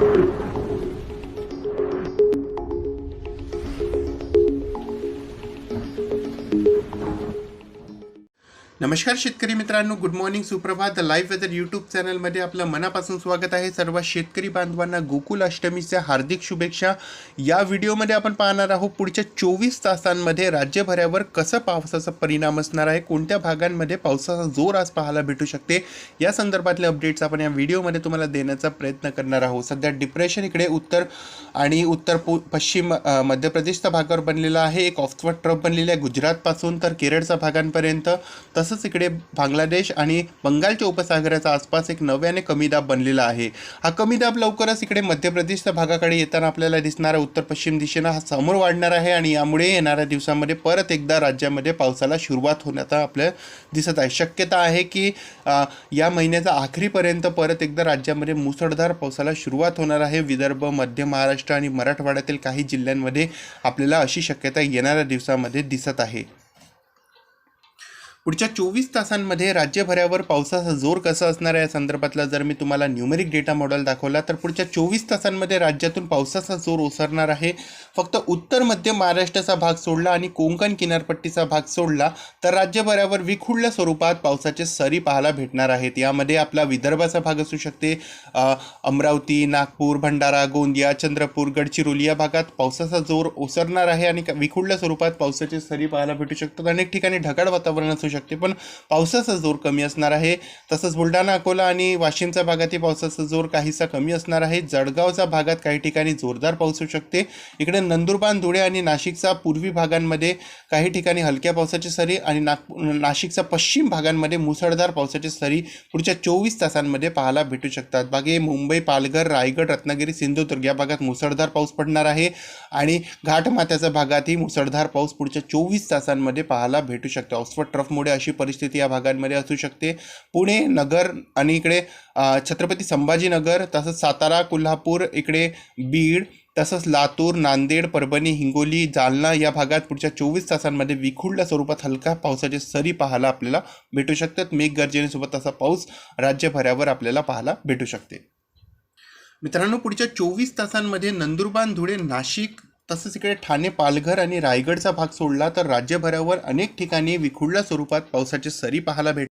Thank you. नमस्कार शेतकरी मित्रांनो गुड मॉर्निंग सुप्रभात. द लाईव्ह वेदर यूट्यूब चॅनलमध्ये आपलं मनापासून स्वागत आहे. सर्व शेतकरी बांधवांना गोकुल अष्टमीच्या हार्दिक शुभेच्छा. या व्हिडिओमध्ये आपण पाहणार आहोत पुढच्या चोवीस तासांमध्ये राज्यभरावर कसं पावसाचा परिणाम असणार आहे कोणत्या भागांमध्ये पावसाचा जोर आज पाहायला भेटू शकते या संदर्भातले अपडेट्स आपण या व्हिडिओमध्ये तुम्हाला देण्याचा प्रयत्न करणार आहोत. सध्या डिप्रेशन इकडे उत्तर आणि उत्तर पू पश्चिम मध्य प्रदेशच्या भागावर बनलेला आहे. एक ऑफवर्ड ट्रप बनलेला आहे. गुजरातपासून तर केरळच्या भागांपर्यंत. तसंच इकडे बांगलादेश आणि बंगालच्या उपसागराच्या आसपास एक नव्याने कमी दाब बनलेला आहे. हा कमी दाब लवकरच इकडे मध्य प्रदेशच्या भागाकडे येताना आपल्याला दिसणारा उत्तर पश्चिम दिशेनं हा समोर वाढणार आहे आणि यामुळे येणाऱ्या दिवसामध्ये परत एकदा राज्यामध्ये पावसाला सुरुवात होण्याचा आपल्या दिसत आहे. शक्यता आहे की या महिन्याचा आखरीपर्यंत परत एकदा राज्यामध्ये मुसळधार पावसाला सुरुवात होणार आहे. विदर्भ मध्य महाराष्ट्र आणि मराठवाड्यातील काही जिल्ह्यांमध्ये आपल्याला अशी शक्यता येणाऱ्या दिवसामध्ये दिसत आहे. पुढच्या चोवीस तासांमध्ये राज्यभरावर पावसाचा जोर कसा असणार आहे या संदर्भातला जर मी तुम्हाला न्यूमेरिक डेटा मॉडेल दाखवला तर पुढच्या चोवीस तासांमध्ये राज्यातून पावसाचा जोर ओसरणार आहे. फक्त उत्तर मध्य महाराष्ट्राचा भाग सोडला आणि कोंकण किनारपट्टीचा भाग सोडला तर राज्यभरावर विखुरल्या स्वरूपात पावसाचे सरी पाहायला भेटणार आहेत. यामध्ये आपला विदर्भाचा भाग असू शकते अमरावती नागपूर भंडारा गोंदिया चंद्रपूर गडचिरोली या भागात पावसाचा जोर ओसरणार आहे आणि क- स्वरूपात पावसाचे सरी पाहायला भेटू शकतात. अनेक ठिकाणी ढगाळ वातावरण असू शकतं. पण पावसाचा जोर कमी असणार आहे. तसंच बुलढाणा अकोला आणि वाशिमच्या भागातही पावसाचा जोर काहीसा कमी असणार आहे. जळगावच्या भागात काही ठिकाणी जोरदार पाऊस होऊ शकते. इकडे नंदुरबार धुळे आणि नाशिकचा पूर्वी भागांमध्ये काही ठिकाणी हलक्या पावसाची सरी आणि नागपूर नाशिकच्या पश्चिम भागांमध्ये मुसळधार पावसाची सरी पुढच्या चोवीस तासांमध्ये पाहायला भेटू शकतात. बाकी मुंबई पालघर रायगड रत्नागिरी सिंधुदुर्ग या भागात मुसळधार पाऊस पडणार आहे आणि घाटमाथ्याच्या भागातही मुसळधार पाऊस पुढच्या चोवीस तासांमध्ये पाहायला भेटू शकतो. ऑक्सफर्ड ट्रफमुळे अशी परिस्थिती या भागांमध्ये असू शकते. पुणे नगर आणि इकडे छत्रपती संभाजीनगर तसंच सातारा कोल्हापूर इकडे बीड तसंच लातूर नांदेड परभणी हिंगोली जालना या भागात पुढच्या चोवीस तासांमध्ये विखुरल्या स्वरूपात हलका पावसाचे सरी पाहायला आपल्याला भेटू शकतात. मेघगर्जनेसोबत असा पाऊस राज्यभरावर आपल्याला पाहायला भेटू शकते. मित्रांनो पुढच्या चोवीस तासांमध्ये नंदुरबार धुळे नाशिक तसंच इकडे ठाणे पालघर आणि रायगडचा भाग सोडला तर राज्यभरावर अनेक ठिकाणी विखुरल्या स्वरूपात पावसाची सरी पाहायला भेट